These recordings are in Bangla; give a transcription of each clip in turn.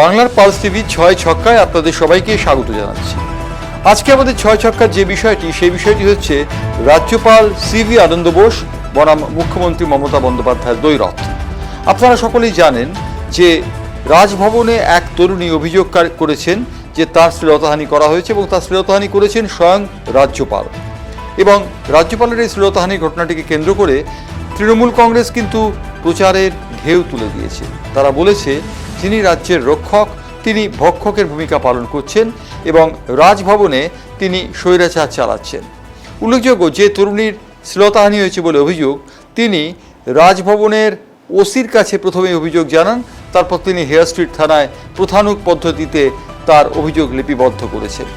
বাংলার পালস টিভি ছয় ছক্কায় আপনাদের সবাইকে স্বাগত জানাচ্ছি। আজকে আমাদের ছয় ছক্কার যে বিষয়টি, সেই বিষয়টি হচ্ছে রাজ্যপাল সিভি আনন্দ বোস, বনাম মুখ্যমন্ত্রী মমতা বন্দ্যোপাধ্যায়ের দৈরথ আপনারা সকলেই জানেন যে রাজভবনে এক তরুণী অভিযোগ করেছেন যে তার শ্লীলতাহানি করা হয়েছে এবং তার শ্লীলতাহানি করেছেন স্বয়ং রাজ্যপাল। এবং রাজ্যপালের এই শ্লীলতাহানির ঘটনাটিকে কেন্দ্র করে তৃণমূল কংগ্রেস কিন্তু প্রচারের ঢেউ তুলে দিয়েছে। তারা বলেছে যিনি রাজ্যের রক্ষক, তিনি ভক্ষকের ভূমিকা পালন করছেন এবং রাজভবনে তিনি স্বৈরাচার চালাচ্ছেন। উল্লেখযোগ্য যে তরুণীর শ্লীলতাহানি হয়েছে বলে অভিযোগ, তিনি রাজভবনের ওসির কাছে প্রথমে অভিযোগ জানান, তারপর তিনি হেয়ার স্ট্রিট থানায় প্রথানুক পদ্ধতিতে তার অভিযোগ লিপিবদ্ধ করেছেন।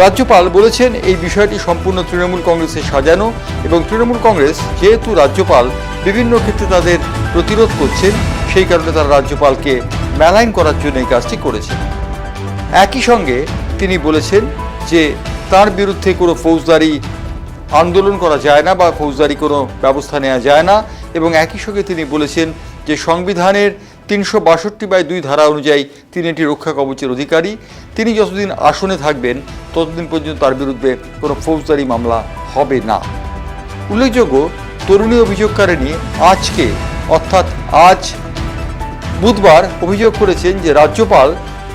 রাজ্যপাল বলেছেন, এই বিষয়টি সম্পূর্ণ তৃণমূল কংগ্রেসে সাজানো এবং তৃণমূল কংগ্রেস যেহেতু রাজ্যপাল বিভিন্ন ক্ষেত্রে তাদের প্রতিরোধ করছেন, সেই কারণে তারা রাজ্যপালকে মেলাইন করার জন্য এই কাজটি করেছেন। একই সঙ্গে তিনি বলেছেন যে, তার বিরুদ্ধে কোনো ফৌজদারি আন্দোলন করা যায় না বা ফৌজদারি কোনো ব্যবস্থা নেওয়া যায় না এবং একই সঙ্গে তিনি বলেছেন যে, সংবিধানের তিনশো বাষট্টি বাই দুই ধারা অনুযায়ী তিনি এটি রক্ষা কবচের অধিকারী। তিনি যতদিন আসনে থাকবেন, ততদিন পর্যন্ত তার বিরুদ্ধে কোনো ফৌজদারি মামলা হবে না। উল্লেখযোগ্য, তরুণী অভিযোগকারিণী আজকে, অর্থাৎ আজ বুধবার অভিযোগ করেছেন যে রাজ্যপাল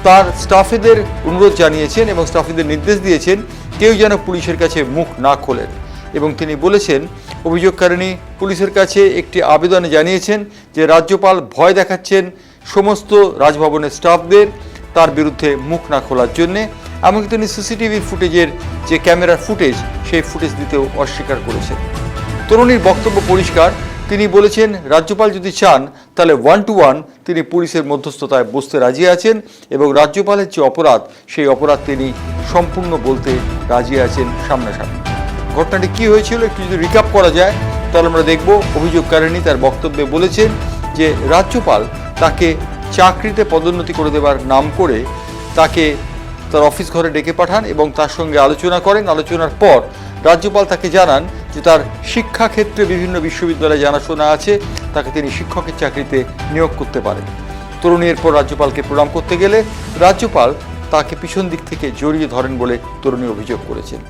তার স্টাফেদের অনুরোধ জানিয়েছেন এবং স্টাফেদের নির্দেশ দিয়েছেন কেউ যেন পুলিশের কাছে মুখ না খোলেন এবং তিনি বলেছেন অভিযোগকারিণী পুলিশের কাছে একটি আবেদনে জানিয়েছেন যে রাজ্যপাল ভয় দেখাচ্ছেন সমস্ত রাজভবনের স্টাফদের তার বিরুদ্ধে মুখ না খোলার জন্যে, এমনকি তিনি সিসিটিভি ফুটেজের যে ক্যামেরার ফুটেজ, সেই ফুটেজ দিতেও অস্বীকার করেছেন। তরুণীর বক্তব্য পরিষ্কার, তিনি বলেছেন, রাজ্যপাল যদি চান, তাহলে ওয়ান টু ওয়ান তিনি পুলিশের মধ্যস্থতায় বসতে রাজি আছেন এবং রাজ্যপালের যে অপরাধ, সেই অপরাধ তিনি সম্পূর্ণ বলতে রাজি আছেন সামনাসামনি। ঘটনাটি কি হয়েছিল একটু যদি রিকাপ করা যায়, তাহলে আমরা দেখব অভিযোগকারিণী তার বক্তব্যে বলেছেন যে রাজ্যপাল তাকে চাকরিতে পদোন্নতি করে দেবার নাম করে তাকে তার অফিস ঘরে ডেকে পাঠান এবং তার সঙ্গে আলোচনা করেন। আলোচনার পর রাজ্যপাল তাকে জানান যে তার শিক্ষাক্ষেত্রে বিভিন্ন বিশ্ববিদ্যালয়ে জানাশোনা আছে, তাকে তিনি শিক্ষকের চাকরিতে নিয়োগ করতে পারেন। তরুণী এরপর রাজ্যপালকে প্রণাম করতে গেলে রাজ্যপাল তাকে পিছন দিক থেকে জড়িয়ে ধরেন বলে তরুণী অভিযোগ করেছেন।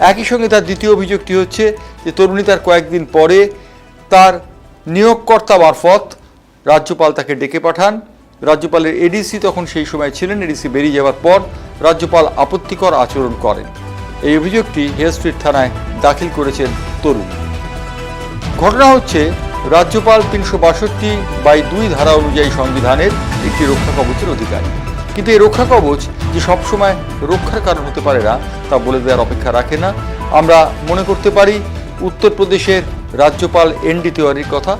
একই সঙ্গে তার দ্বিতীয় অভিযোগটি হচ্ছে যে তরুণী তার কয়েকদিন পরে তার নিয়োগকর্তা মারফত রাজ্যপাল তাকে ডেকে পাঠান। রাজ্যপালের এডিসি তখন সেই সময় ছিলেন এডিসি বেরিয়ে যাওয়ার পর রাজ্যপাল আপত্তিকর আচরণ করেন। এই অভিযোগটি হেয়ার থানায় দাখিল করেছেন তরুণ। ঘটনা হচ্ছে, রাজ্যপাল তিনশো বাষট্টি বাই দুই ধারা অনুযায়ী সংবিধানের একটি রক্ষা কবচের অধিকারী। কিন্তু এই রক্ষা কবচ যে সবসময় রক্ষার কারণ হতে পারে না, তা বলে দেওয়ার অপেক্ষা রাখে না। আমরা মনে করতে পারি, উত্তরপ্রদেশের রাজ্যপাল এনডি তিওয়ারির কথা।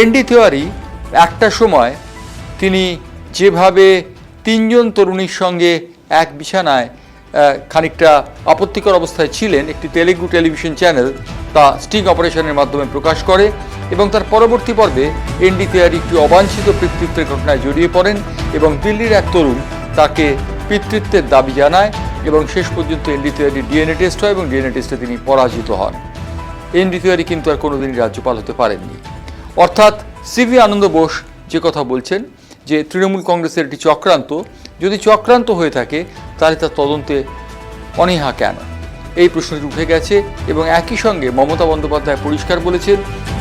এনডি তিওয়ারি একটা সময় তিনি যেভাবে তিনজন তরুণীর সঙ্গে এক বিছানায় খানিকটা আপত্তিকর অবস্থায় ছিলেন একটি তেলেগু টেলিভিশন চ্যানেল তা স্টিং অপারেশনের মাধ্যমে প্রকাশ করে এবং তার পরবর্তী পর্বে এনডি তেয়ারি একটি অবাঞ্ছিত পিতৃত্বের ঘটনায় জড়িয়ে পড়েন এবং দিল্লির এক তরুণ তাকে পিতৃত্বের দাবি জানায় এবং শেষ পর্যন্ত এনডি তেয়ারি ডিএনএ টেস্ট হয় এবং ডিএনএ টেস্টে তিনি পরাজিত হন। এনডি তিওয়ারি কিন্তু আর কোনোদিনই রাজ্যপাল হতে পারেননি। অর্থাৎ সিভি আনন্দ বোস যে কথা বলছেন যে তৃণমূল কংগ্রেসের একটি চক্রান্ত, যদি চক্রান্ত হয়ে থাকে, তাহলে তার তদন্তে অনীহা কেন? এই প্রশ্নটি উঠে গেছে এবং একই সঙ্গে মমতা বন্দ্যোপাধ্যায় পরিষ্কার বলেছেন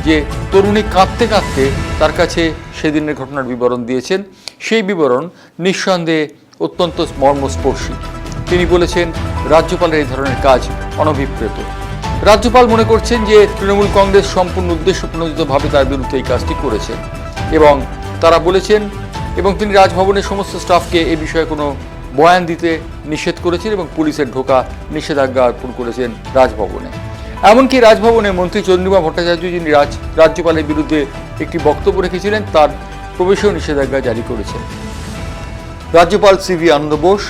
যে, তরুণী কাঁদতে কাঁদতে তার কাছে সেদিনের ঘটনার বিবরণ দিয়েছেন। সেই বিবরণ নিঃসন্দেহে অত্যন্ত মর্মস্পর্শী। তিনি বলেছেন, রাজ্যপালের এই ধরনের কাজ অনভিপ্রেত। রাজ্যপাল মনে করছেন যে, তৃণমূল কংগ্রেস সম্পূর্ণ উদ্দেশ্য প্রণোদিতভাবে তার বিরুদ্ধে এই কাজটি করেছেন এবং তারা বলেছেন এবং তিনি রাজভবনের সমস্ত স্টাফকে এ বিষয়ে কোনো বয়ান দিতে নিষেধ করেছেন এবং পুলিশের ঢোকা নিষেধাজ্ঞা অর্পণ করেছেন রাজভবনে। এমনকি রাজভবনে মন্ত্রী চন্দ্রিমা ভট্টাচার্য যিনি রাজ, রাজ্যপালের বিরুদ্ধে একটি বক্তব্য রেখেছিলেন, তার প্রবেশেও নিষেধাজ্ঞা জারি করেছেন। রাজ্যপাল সিভি আনন্দ বোস,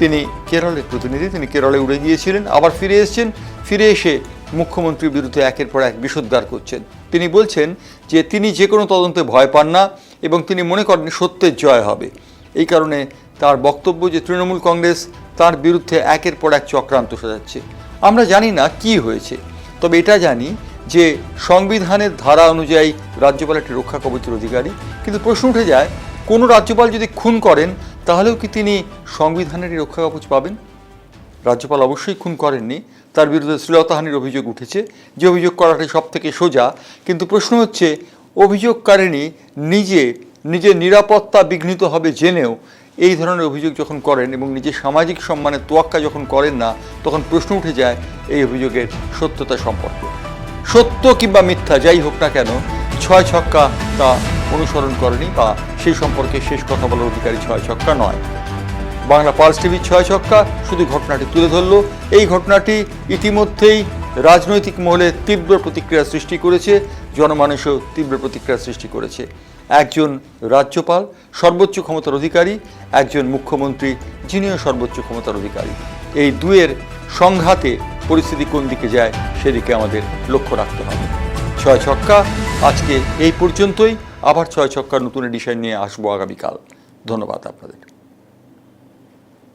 তিনি কেরলের প্রতিনিধি, তিনি কেরলে উড়ে গিয়েছিলেন, আবার ফিরে এসেছেন, ফিরে এসে মুখ্যমন্ত্রীর বিরুদ্ধে একের পর এক বিষোদ্গার করছেন। তিনি বলছেন যে তিনি যে কোনো তদন্তে ভয় পান না এবং তিনি মনে করেন সত্যের জয় হবে। এই কারণে তার বক্তব্য যে তৃণমূল কংগ্রেস, তার বিরুদ্ধে একের পর এক চক্রান্ত সাজাচ্ছে। আমরা জানি না কি হয়েছে, তবে এটা জানি যে সংবিধানের ধারা অনুযায়ী রাজ্যপাল একটি রক্ষা কবচের অধিকারী। কিন্তু প্রশ্ন উঠে যায়, কোনো রাজ্যপাল যদি খুন করেন, তাহলেও কি তিনি সংবিধানেরই রক্ষা কবচ পাবেন? রাজ্যপাল অবশ্যই খুন করেননি, তার বিরুদ্ধে শ্লীলতাহানির অভিযোগ উঠেছে, যে অভিযোগ করাটাই সব থেকে সোজা। কিন্তু প্রশ্ন হচ্ছে অভিযোগকারিণী নিজে, নিজের নিরাপত্তা বিঘ্নিত হবে জেনেও এই ধরনের অভিযোগ যখন করেন এবং নিজের সামাজিক সম্মানের তোয়াক্কা যখন করেন না, তখন প্রশ্ন উঠে যায় এই অভিযোগের সত্যতা সম্পর্কে। সত্য কিংবা মিথ্যা যাই হোক না কেন, ছয় ছক্কা তা অনুসরণ করেনি বা সেই সম্পর্কে শেষ কথা বলার অধিকারী ছয় ছক্কা নয়। বাংলা পালস টিভির ছয় ছক্কা শুধু ঘটনাটি তুলে ধরল। এই ঘটনাটি ইতিমধ্যেই রাজনৈতিক মহলে তীব্র প্রতিক্রিয়া সৃষ্টি করেছে। জনমানুষও তীব্র প্রতিক্রিয়া সৃষ্টি করেছে। একজন রাজ্যপাল, সর্বোচ্চ ক্ষমতার অধিকারী, একজন মুখ্যমন্ত্রী, যিনিও সর্বোচ্চ ক্ষমতার অধিকারী। এই দুয়ের সংঘাতে পরিস্থিতি কোন দিকে যায় সেদিকে আমাদের লক্ষ্য রাখতে হবে। ছয় ছক্কা, আজকে এই পর্যন্তই। আবার ছয় ছক্কার নতুন এডিশন নিয়ে আসব আগামীকাল। ধন্যবাদ আপনাদের।